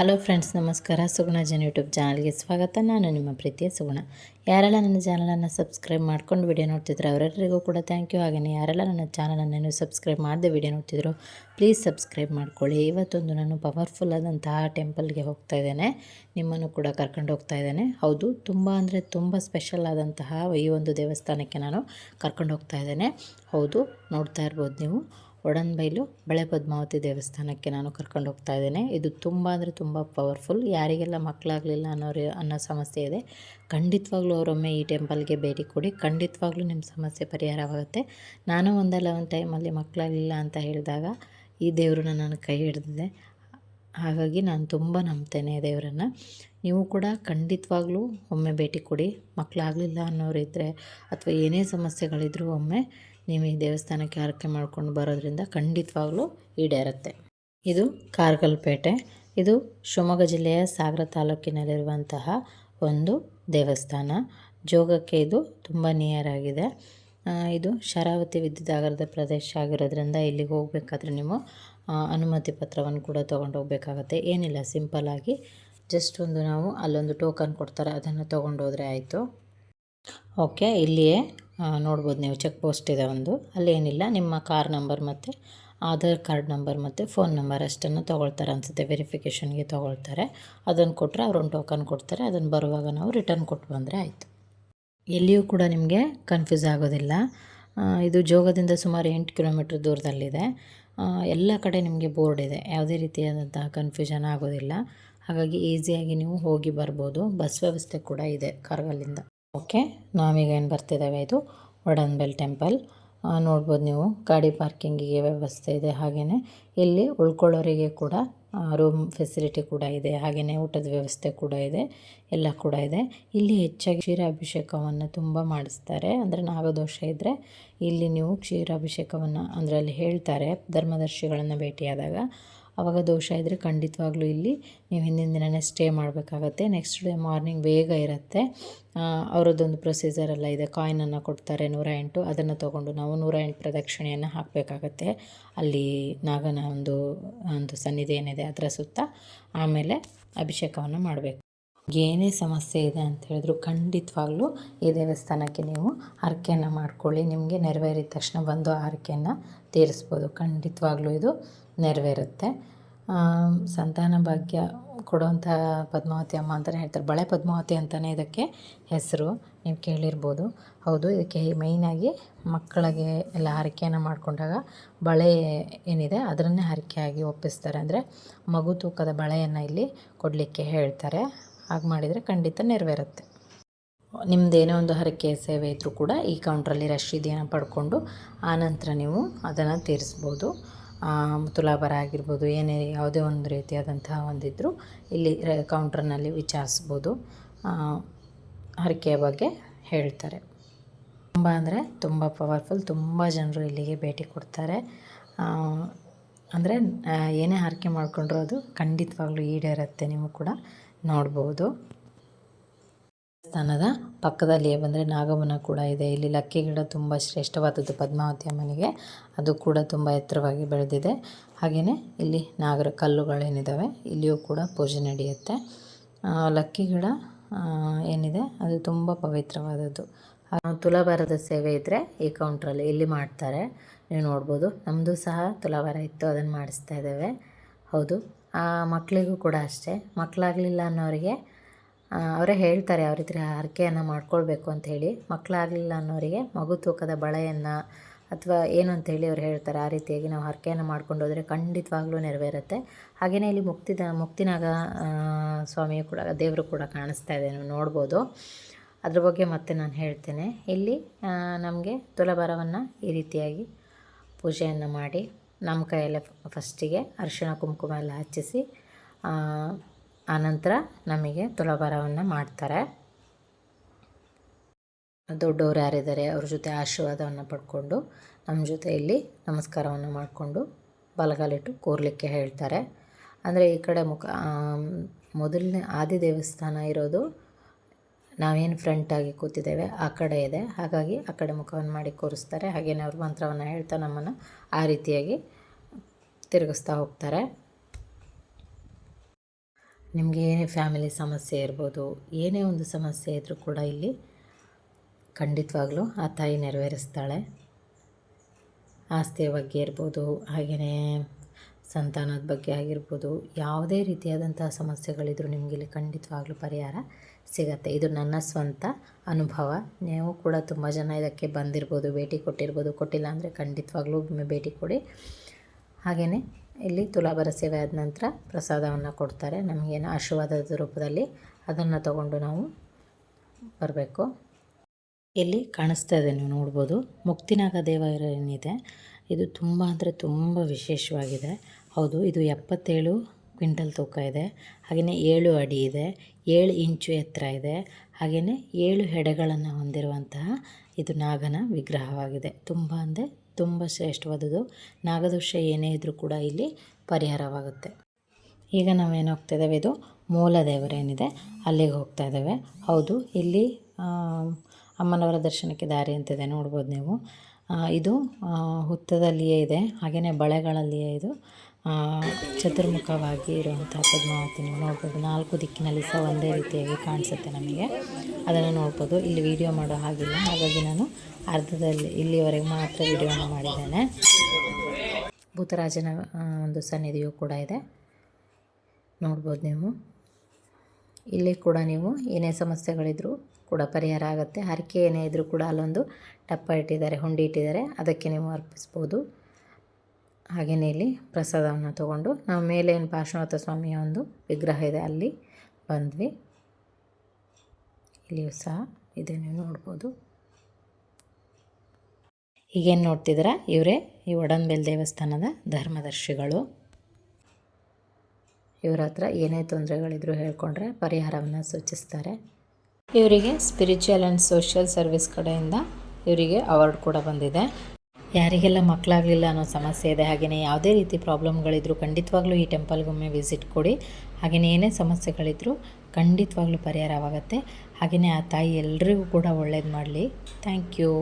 Hello friends, ನಮಸ್ಕಾರ. ಸುಗುಣ ಜನ YouTube ಚಾನಲ್ಗೆ ಸ್ವಾಗತ. ನಾನು ನಿಮ್ಮ ಪ್ರೀತಿಯ ಸುಗುಣ. ಯಾರೆಲ್ಲ ನನ್ನ ಚಾನಲನ್ನು ಸಬ್ಸ್ಕ್ರೈಬ್ ಮಾಡ್ಕೊಂಡು ವಿಡಿಯೋ ನೋಡ್ತಿದ್ರು ಅವರೆಲ್ಲರಿಗೂ ಕೂಡ ಥ್ಯಾಂಕ್ ಯು ಹಾಗೆಯೇ ಯಾರೆಲ್ಲ ನನ್ನ ಚಾನಲನ್ನು ಸಬ್ಸ್ಕ್ರೈಬ್ ಮಾಡದೆ ವಿಡಿಯೋ ನೋಡ್ತಿದ್ರು ಪ್ಲೀಸ್ ಸಬ್ಸ್ಕ್ರೈಬ್ ಮಾಡ್ಕೊಳ್ಳಿ. ಇವತ್ತೊಂದು ನಾನು ಪವರ್ಫುಲ್ ಆದಂತಹ ಟೆಂಪಲ್ಗೆ ಹೋಗ್ತಾ ಇದ್ದೇನೆ. ನಿಮ್ಮನ್ನು ಕೂಡ ಕರ್ಕೊಂಡು ಹೋಗ್ತಾ ಇದ್ದೇನೆ. ಹೌದು, ತುಂಬ ಅಂದರೆ ತುಂಬ ಸ್ಪೆಷಲ್ ಆದಂತಹ ಈ ಒಂದು ದೇವಸ್ಥಾನಕ್ಕೆ ನಾನು ಕರ್ಕೊಂಡು ಹೋಗ್ತಾ ಇದ್ದೇನೆ. ಹೌದು, ನೋಡ್ತಾ ಇರ್ಬೋದು ನೀವು. ಒಡನ್ಬೈಲು ಬಳೆ ಪದ್ಮಾವತಿ ದೇವಸ್ಥಾನಕ್ಕೆ ನಾನು ಕರ್ಕೊಂಡು ಹೋಗ್ತಾ ಇದ್ದೇನೆ. ಇದು ತುಂಬ ಅಂದರೆ ತುಂಬ ಪವರ್ಫುಲ್ ಯಾರಿಗೆಲ್ಲ ಮಕ್ಕಳಾಗಲಿಲ್ಲ ಅನ್ನೋರು ಅನ್ನೋ ಸಮಸ್ಯೆ ಇದೆ, ಖಂಡಿತವಾಗ್ಲೂ ಅವರೊಮ್ಮೆ ಈ ಟೆಂಪಲ್ಗೆ ಭೇಟಿ ಕೊಡಿ. ಖಂಡಿತವಾಗ್ಲೂ ನಿಮ್ಮ ಸಮಸ್ಯೆ ಪರಿಹಾರವಾಗುತ್ತೆ. ನಾನು ಒಂದಲ್ಲ ಒಂದು ಟೈಮಲ್ಲಿ ಮಕ್ಕಳಾಗಲಿಲ್ಲ ಅಂತ ಹೇಳಿದಾಗ ಈ ದೇವ್ರನ್ನ ನಾನು ಕೈ ಹಿಡಿದಿದೆ. ಹಾಗಾಗಿ ನಾನು ತುಂಬ ನಂಬ್ತೇನೆ ದೇವರನ್ನು. ನೀವು ಕೂಡ ಖಂಡಿತವಾಗ್ಲೂ ಒಮ್ಮೆ ಭೇಟಿ ಕೊಡಿ. ಮಕ್ಕಳಾಗಲಿಲ್ಲ ಅನ್ನೋರಿದ್ದರೆ ಅಥವಾ ಏನೇ ಸಮಸ್ಯೆಗಳಿದ್ರೂ ಒಮ್ಮೆ ನೀವು ಈ ದೇವಸ್ಥಾನಕ್ಕೆ ಆರೈಕೆ ಮಾಡ್ಕೊಂಡು ಬರೋದ್ರಿಂದ ಖಂಡಿತವಾಗ್ಲೂ ಈಡೇರುತ್ತೆ. ಇದು ಕಾರ್ಗಲ್ಪೇಟೆ. ಇದು ಶಿವಮೊಗ್ಗ ಜಿಲ್ಲೆಯ ಸಾಗರ ತಾಲೂಕಿನಲ್ಲಿರುವಂತಹ ಒಂದು ದೇವಸ್ಥಾನ. ಜೋಗಕ್ಕೆ ಇದು ತುಂಬ ನಿಯರ್ ಆಗಿದೆ. ಇದು ಶರಾವತಿ ವಿದ್ಯುದಾಗರದ ಪ್ರದೇಶ ಆಗಿರೋದ್ರಿಂದ ಇಲ್ಲಿಗೆ ಹೋಗಬೇಕಾದ್ರೆ ನೀವು ಅನುಮತಿ ಪತ್ರವನ್ನು ಕೂಡ ತೊಗೊಂಡು ಹೋಗಬೇಕಾಗತ್ತೆ. ಏನಿಲ್ಲ ಸಿಂಪಲ್ಲಾಗಿ ಜಸ್ಟ್ ಒಂದು ನಾವು ಅಲ್ಲೊಂದು ಟೋಕನ್ ಕೊಡ್ತಾರೆ, ಅದನ್ನು ತೊಗೊಂಡೋದ್ರೆ ಆಯಿತು. ಓಕೆ ಇಲ್ಲಿಯೇ ನೋಡ್ಬೋದು ನೀವು ಚೆಕ್ ಪೋಸ್ಟ್ ಇದೆ ಒಂದು. ಅಲ್ಲೇನಿಲ್ಲ, ನಿಮ್ಮ ಕಾರ್ ನಂಬರ್ ಮತ್ತು ಆಧಾರ್ ಕಾರ್ಡ್ ನಂಬರ್ ಮತ್ತು ಫೋನ್ ನಂಬರ್ ಅಷ್ಟನ್ನು ತೊಗೊಳ್ತಾರೆ ಅನಿಸುತ್ತೆ ವೆರಿಫಿಕೇಷನ್ಗೆ ತೊಗೊಳ್ತಾರೆ. ಅದನ್ನು ಕೊಟ್ಟರೆ ಅವ್ರೊಂದು ಟೋಕನ್ ಕೊಡ್ತಾರೆ, ಅದನ್ನು ಬರುವಾಗ ನಾವು ರಿಟರ್ನ್ ಕೊಟ್ಟು ಬಂದರೆ ಆಯಿತು. ಎಲ್ಲಿಯೂ ಕೂಡ ನಿಮಗೆ ಕನ್ಫ್ಯೂಸ್ ಆಗೋದಿಲ್ಲ. ಇದು ಜೋಗದಿಂದ ಸುಮಾರು ಎಂಟು ಕಿಲೋಮೀಟ್ರ್ ದೂರದಲ್ಲಿದೆ. ಎಲ್ಲ ಕಡೆ ನಿಮಗೆ ಬೋರ್ಡ್ ಇದೆ, ಯಾವುದೇ ರೀತಿಯಾದಂತಹ ಕನ್ಫ್ಯೂಷನ್ ಆಗೋದಿಲ್ಲ. ಹಾಗಾಗಿ ಈಸಿಯಾಗಿ ನೀವು ಹೋಗಿ ಬರ್ಬೋದು ಬಸ್ ವ್ಯವಸ್ಥೆ ಕೂಡ ಇದೆ ಕಾರ್ಗಲ್ಲಿಂದ ಓಕೆ, ನಾವೀಗ ಏನು ಬರ್ತಿದ್ದಾವೆ ಇದು? ವಡನ್ಬೆಲ್ ಟೆಂಪಲ್ ನೋಡ್ಬೋದು ನೀವು, ಗಾಡಿ ಪಾರ್ಕಿಂಗಿಗೆ ವ್ಯವಸ್ಥೆ ಇದೆ ಹಾಗೆಯೇ ಇಲ್ಲಿ ಉಳ್ಕೊಳ್ಳೋರಿಗೆ ಕೂಡ ರೂಮ್ ಫೆಸಿಲಿಟಿ ಕೂಡ ಇದೆ. ಹಾಗೆಯೇ ಊಟದ ವ್ಯವಸ್ಥೆ ಕೂಡ ಇದೆ. ಎಲ್ಲ ಕೂಡ ಇದೆ. ಇಲ್ಲಿ ಹೆಚ್ಚಾಗಿ ಕ್ಷೀರಾಭಿಷೇಕವನ್ನು ತುಂಬ ಮಾಡಿಸ್ತಾರೆ. ಅಂದರೆ ನಾಗದೋಷ ಇದ್ದರೆ ಇಲ್ಲಿ ನೀವು ಕ್ಷೀರಾಭಿಷೇಕವನ್ನು ಅಂದರೆ ಅಲ್ಲಿ ಹೇಳ್ತಾರೆ. ಧರ್ಮದರ್ಶಿಗಳನ್ನು ಭೇಟಿಯಾದಾಗ. ಅವಾಗ ದೋಷ ಇದ್ದರೆ ಖಂಡಿತವಾಗ್ಲೂ ಇಲ್ಲಿ ನೀವು ಹಿಂದಿನ ದಿನನೇ ಸ್ಟೇ ಮಾಡಬೇಕಾಗತ್ತೆ. ನೆಕ್ಸ್ಟ್ ಡೇ ಮಾರ್ನಿಂಗ್ ಬೇಗ ಇರುತ್ತೆ. ಅವರದ್ದೊಂದು ಪ್ರೊಸೀಜರ್ ಎಲ್ಲ ಇದೆ. ಕಾಯಿನನ್ನು ಕೊಡ್ತಾರೆ ನೂರ ಎಂಟು. ಅದನ್ನು ತೊಗೊಂಡು ನಾವು ನೂರ ಎಂಟು ಪ್ರದಕ್ಷಿಣೆಯನ್ನು ಹಾಕಬೇಕಾಗತ್ತೆ. ಅಲ್ಲಿ ನಾಗನ ಒಂದು ಒಂದು ಸನ್ನಿಧಿ ಏನಿದೆ ಅದರ ಸುತ್ತ ಆಮೇಲೆ ಅಭಿಷೇಕವನ್ನು ಮಾಡಬೇಕು. ಏನೇ ಸಮಸ್ಯೆ ಇದೆ ಅಂತ ಹೇಳಿದ್ರು ಖಂಡಿತವಾಗ್ಲೂ ಈ ದೇವಸ್ಥಾನಕ್ಕೆ ನೀವು ಹರಕೆಯನ್ನು ಮಾಡ್ಕೊಳ್ಳಿ. ನಿಮಗೆ ನೆರವೇರಿದ ತಕ್ಷಣ ಬಂದು ಆ ಹರಕೆಯನ್ನು ತೀರಿಸ್ಬೋದು. ಖಂಡಿತವಾಗ್ಲೂ ಇದು ನೆರವೇರುತ್ತೆ. ಸಂತಾನ ಭಾಗ್ಯ ಕೊಡುವಂಥ ಪದ್ಮಾವತಿ ಅಮ್ಮ ಅಂತಲೇ ಹೇಳ್ತಾರೆ. ಬಳೆ ಪದ್ಮಾವತಿ ಅಂತಲೇ ಇದಕ್ಕೆ ಹೆಸರು. ನೀವು ಕೇಳಿರ್ಬೋದು. ಹೌದು, ಇದಕ್ಕೆ ಮೈನಾಗಿ ಮಕ್ಕಳಿಗೆ ಎಲ್ಲ ಹರಕೆಯನ್ನು ಮಾಡಿಕೊಂಡಾಗ ಬಳೆ ಏನಿದೆ ಅದರನ್ನೇ ಹರಕೆಯಾಗಿ ಒಪ್ಪಿಸ್ತಾರೆ. ಅಂದರೆ ಮಗು ತೂಕದ ಬಳೆಯನ್ನು ಇಲ್ಲಿ ಕೊಡಲಿಕ್ಕೆ ಹೇಳ್ತಾರೆ. ಹಾಗೆ ಮಾಡಿದರೆ ಖಂಡಿತ ನೆರವೇರುತ್ತೆ. ನಿಮ್ಮದೇನೋ ಒಂದು ಹರಕೆ ಸೇವೆ ಇದ್ದರೂ ಕೂಡ ಈ ಕೌಂಟ್ರಲ್ಲಿ ರಶೀದಿಯನ್ನು ಪಡ್ಕೊಂಡು ಆನಂತರ ನೀವು ಅದನ್ನು ತೀರಿಸ್ಬೋದು. ತುಲಾಭಾರ ಆಗಿರ್ಬೋದು, ಏನೇ ಯಾವುದೇ ಒಂದು ರೀತಿಯಾದಂತಹ ಒಂದಿದ್ದರೂ ಇಲ್ಲಿ ಕೌಂಟ್ರ್ನಲ್ಲಿ ವಿಚಾರಿಸ್ಬೋದು. ಹರಕೆಯ ಬಗ್ಗೆ ಹೇಳ್ತಾರೆ. ತುಂಬ ಅಂದರೆ ತುಂಬ ಪವರ್ಫುಲ್ ತುಂಬ ಜನರು ಇಲ್ಲಿಗೆ ಭೇಟಿ ಕೊಡ್ತಾರೆ. ಅಂದರೆ ಏನೇ ಹರಕೆ ಮಾಡಿಕೊಂಡ್ರೂ ಅದು ಖಂಡಿತವಾಗ್ಲೂ ಈಡೇರುತ್ತೆ, ನೀವು ಕೂಡ ನೋಡ್ಬೋದು. ದೇವಸ್ಥಾನದ ಪಕ್ಕದಲ್ಲಿಯೇ ಬಂದರೆ ನಾಗಮನ ಕೂಡ ಇದೆ. ಇಲ್ಲಿ ಲಕ್ಕಿ ಗಿಡ ತುಂಬ ಶ್ರೇಷ್ಠವಾದದ್ದು ಪದ್ಮಾವತಿ ಅಮ್ಮನಿಗೆ. ಅದು ಕೂಡ ತುಂಬ ಎತ್ತರವಾಗಿ ಬೆಳೆದಿದೆ. ಹಾಗೆಯೇ ಇಲ್ಲಿ ನಾಗರ ಕಲ್ಲುಗಳೇನಿದ್ದಾವೆ, ಇಲ್ಲಿಯೂ ಕೂಡ ಪೂಜೆ ನಡೆಯುತ್ತೆ. ಲಕ್ಕಿ ಗಿಡ ಏನಿದೆ, ಅದು ತುಂಬ ಪವಿತ್ರವಾದದ್ದು. ತುಲಾಭಾರದ ಸೇವೆ ಇದ್ದರೆ ಈ ಕೌಂಟ್ರಲ್ಲಿ ಇಲ್ಲಿ ಮಾಡ್ತಾರೆ. ನೀವು ನೋಡ್ಬೋದು ನಮ್ಮದು ಸಹ ತುಲಾಭಾರ ಇತ್ತು, ಅದನ್ನು ಮಾಡಿಸ್ತಾ ಇದ್ದೇವೆ. ಹೌದು. ಮಕ್ಕಳಿಗೂ ಕೂಡ ಅಷ್ಟೇ. ಮಕ್ಕಳಾಗಲಿಲ್ಲ ಅನ್ನೋರಿಗೆ ಅವರೇ ಹೇಳ್ತಾರೆ ಯಾವ ರೀತಿ ಹರಕೆಯನ್ನು ಮಾಡ್ಕೊಳ್ಬೇಕು ಅಂತ ಹೇಳಿ. ಮಕ್ಕಳಾಗಲಿಲ್ಲ ಅನ್ನೋರಿಗೆ ಮಗು ತೂಕದ ಬಳೆಯನ್ನು ಅಥವಾ ಏನು ಅಂತೇಳಿ ಅವ್ರು ಹೇಳ್ತಾರೆ, ಆ ರೀತಿಯಾಗಿ ನಾವು ಹರಕೆಯನ್ನು ಮಾಡ್ಕೊಂಡು ಹೋದರೆ ಖಂಡಿತವಾಗ್ಲೂ ನೆರವೇರುತ್ತೆ. ಹಾಗೆಯೇ ಇಲ್ಲಿ ಮುಕ್ತಿದ, ಮುಕ್ತಿನಾಗ ಸ್ವಾಮಿಯು ಕೂಡ, ದೇವರು ಕೂಡ ಕಾಣಿಸ್ತಾ ಇದೆ, ನೀವು ನೋಡ್ಬೋದು. ಅದ್ರ ಬಗ್ಗೆ ಮತ್ತೆ ನಾನು ಹೇಳ್ತೇನೆ. ಇಲ್ಲಿ ನಮಗೆ ತುಲಭಾರವನ್ನು ಈ ರೀತಿಯಾಗಿ ಪೂಜೆಯನ್ನು ಮಾಡಿ ನಮ್ಮ ಕೈಯಲ್ಲೇ ಫಸ್ಟಿಗೆ ಅರಿಶಿಣ ಕುಂಕುಮ ಎಲ್ಲ ಹಚ್ಚಿಸಿ ಆನಂತರ ನಮಗೆ ತುಲಾಭಾರವನ್ನು ಮಾಡ್ತಾರೆ. ದೊಡ್ಡವರು ಯಾರಿದ್ದಾರೆ ಅವ್ರ ಜೊತೆ ಆಶೀರ್ವಾದವನ್ನು ಪಡ್ಕೊಂಡು ನಮ್ಮ ಜೊತೆ ಇಲ್ಲಿ ನಮಸ್ಕಾರವನ್ನು ಮಾಡಿಕೊಂಡು ಬಲಗಾಲಿಟ್ಟು ಕೂರಲಿಕ್ಕೆ ಹೇಳ್ತಾರೆ. ಅಂದರೆ ಈ ಕಡೆ ಮುಖ ಮೊದಲನೇ ಆದಿ ದೇವಸ್ಥಾನ ಇರೋದು ನಾವೇನು ಫ್ರಂಟಾಗಿ ಕೂತಿದ್ದೇವೆ ಆ ಕಡೆ ಇದೆ. ಹಾಗಾಗಿ ಆ ಕಡೆ ಮುಖವನ್ನು ಮಾಡಿ ಕೂರಿಸ್ತಾರೆ. ಹಾಗೆಯೇ ಅವ್ರ ಮಂತ್ರವನ್ನು ಹೇಳ್ತಾ ನಮ್ಮನ್ನು ಆ ರೀತಿಯಾಗಿ ತಿರುಗಿಸ್ತಾ ಹೋಗ್ತಾರೆ. ನಿಮಗೆ ಏನೇ ಫ್ಯಾಮಿಲಿ ಸಮಸ್ಯೆ ಇರ್ಬೋದು, ಏನೇ ಒಂದು ಸಮಸ್ಯೆ ಇದ್ದರೂ ಕೂಡ ಇಲ್ಲಿ ಖಂಡಿತವಾಗ್ಲೂ ಆ ತಾಯಿ ನೆರವೇರಿಸ್ತಾಳೆ. ಆಸ್ತಿಯ ಬಗ್ಗೆ ಇರ್ಬೋದು ಹಾಗೆಯೇ ಸಂತಾನದ ಬಗ್ಗೆ ಆಗಿರ್ಬೋದು, ಯಾವುದೇ ರೀತಿಯಾದಂಥ ಸಮಸ್ಯೆಗಳಿದ್ರೂ ನಿಮಗೆ ಇಲ್ಲಿ ಖಂಡಿತವಾಗ್ಲೂ ಪರಿಹಾರ ಸಿಗತ್ತೆ. ಇದು ನನ್ನ ಸ್ವಂತ ಅನುಭವ. ನೀವು ಕೂಡ ತುಂಬ ಜನ ಇದಕ್ಕೆ ಬಂದಿರ್ಬೋದು, ಭೇಟಿ ಕೊಟ್ಟಿರ್ಬೋದು. ಕೊಟ್ಟಿಲ್ಲ ಅಂದರೆ ಖಂಡಿತವಾಗ್ಲೂ ಭೇಟಿ ಕೊಡಿ. ಹಾಗೆಯೇ ಇಲ್ಲಿ ತುಲಾಭಾರ ಸೇವೆ ಆದ ನಂತರ ಪ್ರಸಾದವನ್ನು ಕೊಡ್ತಾರೆ. ನಮಗೇನು ಆಶೀರ್ವಾದದ ರೂಪದಲ್ಲಿ ಅದನ್ನು ತಗೊಂಡು ನಾವು ಬರಬೇಕು. ಇಲ್ಲಿ ಕಾಣಿಸ್ತಾ ಇದೆ, ನೀವು ನೋಡ್ಬೋದು. ಮುಕ್ತಿನಾಗ ದೇವಾಲಯ ಏನಿದೆ ಇದು ತುಂಬ ಅಂದರೆ ತುಂಬ ವಿಶೇಷವಾಗಿದೆ. ಹೌದು, ಇದು ಎಪ್ಪತ್ತೇಳು ಕ್ವಿಂಟಲ್ ತೂಕ ಇದೆ. ಹಾಗೆಯೇ ಏಳು ಅಡಿ ಇದೆ. ಏಳು ಇಂಚು ಎತ್ತರ ಇದೆ. ಹಾಗೆಯೇ ಏಳು ಹೆಡೆಗಳನ್ನು ಹೊಂದಿರುವಂತಹ ಇದು ನಾಗನ ವಿಗ್ರಹವಾಗಿದೆ. ತುಂಬ ಅಂದರೆ ತುಂಬ ಶ್ರೇಷ್ಠವಾದದ್ದು. ನಾಗದೋಷ ಏನೇ ಇದ್ದರೂ ಕೂಡ ಇಲ್ಲಿ ಪರಿಹಾರವಾಗುತ್ತೆ. ಈಗ ನಾವೇನು ಹೋಗ್ತಾ ಇದ್ದೇವೆ? ಇದು ಮೂಲ ದೇವರೇನಿದೆ ಅಲ್ಲಿಗೆ ಹೋಗ್ತಾ ಇದ್ದೇವೆ. ಹೌದು, ಇಲ್ಲಿ ಅಮ್ಮನವರ ದರ್ಶನಕ್ಕೆ ದಾರಿ ಅಂತಿದೆ ನೋಡ್ಬೋದು ನೀವು. ಇದು ಹುತ್ತದಲ್ಲಿಯೇ ಇದೆ ಹಾಗೆಯೇ ಬಳೆಗಳಲ್ಲಿಯೇ ಇದು. ಚತುರ್ಮುಖವಾಗಿ ಇರುವಂಥ ಪದ್ಮಾವತಿ ನೀವು ನೋಡ್ಬೋದು. ನಾಲ್ಕು ದಿಕ್ಕಿನಲ್ಲಿ ಸಹ ಒಂದೇ ರೀತಿಯಾಗಿ ಕಾಣಿಸುತ್ತೆ ನಮಗೆ. ಅದನ್ನು ನೋಡ್ಬೋದು. ಇಲ್ಲಿ ವಿಡಿಯೋ ಮಾಡೋ ಹಾಗಿಲ್ಲ. ಹಾಗಾಗಿ ನಾನು ಅರ್ಧದಲ್ಲಿ, ಇಲ್ಲಿವರೆಗೆ ಮಾತ್ರ ವಿಡಿಯೋನ ಮಾಡಿದ್ದೇನೆ. ಭೂತರಾಜನ ಒಂದು ಸನ್ನಿಧಿಯು ಕೂಡ ಇದೆ. ನೋಡ್ಬೋದು ನೀವು. ಇಲ್ಲಿ ಕೂಡ ನೀವು ಏನೇ ಸಮಸ್ಯೆಗಳಿದ್ರೂ ಕೂಡ ಪರಿಹಾರ ಆಗುತ್ತೆ. ಹರಕೆ ಏನೇ ಇದ್ದರೂ ಕೂಡ ಅಲ್ಲೊಂದು ಟಪ್ಪ ಇಟ್ಟಿದ್ದಾರೆ, ಹುಂಡಿ ಇಟ್ಟಿದ್ದಾರೆ. ಅದಕ್ಕೆ ನೀವು ಅರ್ಪಿಸ್ಬೋದು. ಹಾಗೆಯೇ ಇಲ್ಲಿ ಪ್ರಸಾದವನ್ನು ತಗೊಂಡು ನಾವು ಮೇಲೆ ಏನು ಪಾರ್ಶ್ವನಾಥ ಸ್ವಾಮಿಯ ಒಂದು ವಿಗ್ರಹ ಇದೆ, ಅಲ್ಲಿ ಬಂದ್ವಿ. ಇಲ್ಲಿಯೂ ಸಹ ಇದೆ, ನೀವು ನೋಡ್ಬೋದು. ಈಗೇನು ನೋಡ್ತಿದ್ದೀರಾ? ಇವರೇ ಈ ಒಡನ್ಬೇಲ್ ದೇವಸ್ಥಾನದ ಧರ್ಮದರ್ಶಿಗಳು. ಇವರ ಹತ್ರ ಏನೇ ತೊಂದರೆಗಳಿದ್ರು ಹೇಳ್ಕೊಂಡ್ರೆ ಪರಿಹಾರವನ್ನು ಸೂಚಿಸ್ತಾರೆ. ಇವರಿಗೆ ಸ್ಪಿರಿಚುವಲ್ ಆ್ಯಂಡ್ ಸೋಷಿಯಲ್ ಸರ್ವಿಸ್ ಕಡೆಯಿಂದ ಇವರಿಗೆ ಅವಾರ್ಡ್ ಕೂಡ ಬಂದಿದೆ. ಯಾರಿಗೆಲ್ಲ ಮಕ್ಕಳಾಗಲಿಲ್ಲ ಅನ್ನೋ ಸಮಸ್ಯೆ ಇದೆ ಹಾಗೆಯೇ ಯಾವುದೇ ರೀತಿ ಪ್ರಾಬ್ಲಮ್ಗಳಿದ್ದರೂ ಖಂಡಿತವಾಗ್ಲೂ ಈ ಟೆಂಪಲ್ಗೊಮ್ಮೆ ವಿಸಿಟ್ ಕೊಡಿ. ಹಾಗೆಯೇ ಏನೇ ಸಮಸ್ಯೆಗಳಿದ್ರು ಖಂಡಿತವಾಗ್ಲೂ ಪರಿಹಾರವಾಗುತ್ತೆ. ಹಾಗೆಯೇ ಆ ತಾಯಿ ಎಲ್ರಿಗೂ ಕೂಡ ಒಳ್ಳೇದು ಮಾಡಲಿ. Thank you.